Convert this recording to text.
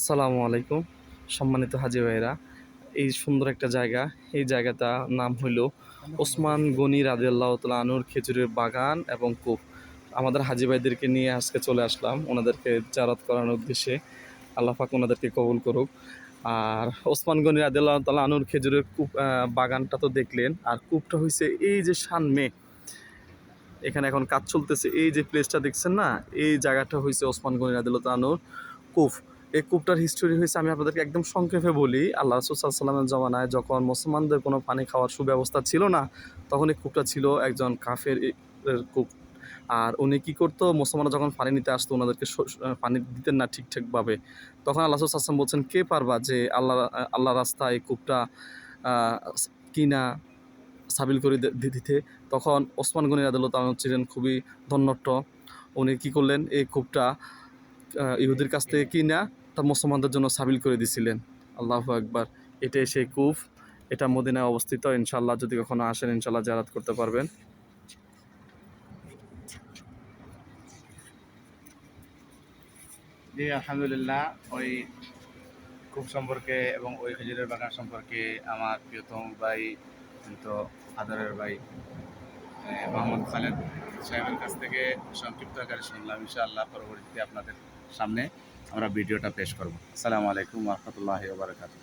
আসসালামু আলাইকুম, সম্মানিত হাজি ভাইরা এই সুন্দর একটা জায়গা, এই জায়গাটা নাম হইল ওসমান গনি রাজিয়াল্লাহ আনুর খেজুরের বাগান এবং কূপ। আমাদের হাজি ভাইদেরকে নিয়ে আজকে চলে আসলাম, ওনাদেরকে জারাত করানোর উদ্দেশ্যে। আল্লাহ পাক ওনাদেরকে কবুল করুক। আর ওসমান গনি রাজিয়াল্লাহ তালা আনুর খেজুরের কূপ বাগানটা তো দেখলেন, আর কূপটা হয়েছে এই যে সান সানমে এখানে এখন কাজ চলতেছে, এই যে প্লেসটা দেখছেন না, এই জায়গাটা হয়েছে ওসমান গনি রাদিল্লাহ তানুর কূপ। এই কূপটার হিস্টোরি হয়েছে, আমি আপনাদেরকে একদম সংক্ষেপে বলি। আল্লাহ রসুল্লাহামের জমানায় যখন মুসলমানদের কোনো পানি খাওয়ার সুব্যবস্থা ছিল না, তখন এই কূপটা ছিল একজন কাফের কূপ। আর উনি কী করতো, মুসলমানরা যখন পানি নিতে আসতো ওনাদেরকে পানি দিতেন না ঠিকঠাকভাবে। তখন আল্লাহ আসলাম বলছেন, কে পারবা যে আল্লাহ আল্লাহ রাস্তায় এই কূপটা কিনা সাবিল করে দিতে? তখন ওসমান গনি তালন ছিলেন খুবই ধন্যট্ট। উনি কী করলেন, এই কূপটা ইহুদির কাছ থেকে কিনা তা মুসলমানদের জন্য সাবিল করে দিছিলেন। আল্লাহ একবার এটাই সেই কুফ। এটা মদিনায় অবস্থিত। ইনশাল্লাহ যদি কখনো আসেন ইনশাল্লাহ জারাত করতে পারবেন। জি, আলহামদুলিল্লাহ। ওই খুব সম্পর্কে এবং ওই খেজুরের বাগান সম্পর্কে আমার প্রিয়তম ভাই, কিন্তু আদরের ভাই মোহাম্মদ খালেদ সাহেবের কাছ থেকে সংক্ষিপ্ত আকারে শুনলাম, ইনশাআল্লাহ পরবর্তীতে আপনাদের সামনে আমরা ভিডিওটা পেশ করব। আসসালামু আলাইকুম রহমতুল্লাহ বারকাতুহ।